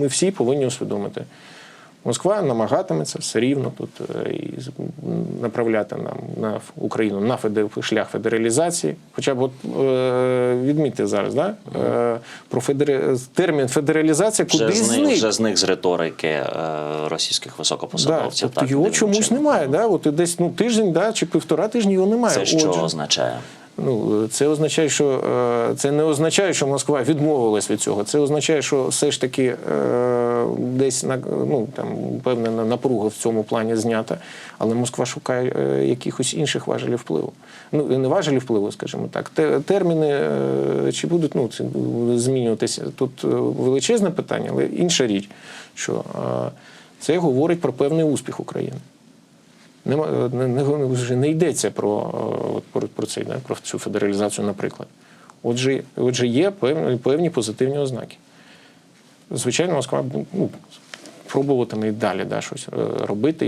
Ми всі повинні усвідомити. Москва намагатиметься все рівно тут е, і направляти нам на Україну на шлях федералізації. Хоча б от е, відмітьте зараз, да? е, про федер... термін федералізація Вже з, них, зник. вже з з риторики російських Да, високопосадовців. тобто так, його чомусь немає. Да? От десь ну, тиждень да, чи півтора тижні його немає. Це що Отже, означає? Ну, це означає, що е, це не означає, що Москва відмовилась від цього. Це означає, що все ж таки е, десь ну там певна напруга в цьому плані знята, але Москва шукає е, якихось інших важелів впливу. Ну не важелів впливу, скажімо так. Терміни чи будуть ну змінюватися тут величезне питання, але інша річ, що це говорить про певний успіх України. Нема, не, не, вже не йдеться про, е, про, про, це, про цю федералізацію, наприклад. Отже, отже, є певні, певні позитивні ознаки. Звичайно, Москва ну, пробуватиме і далі да, щось е, робити.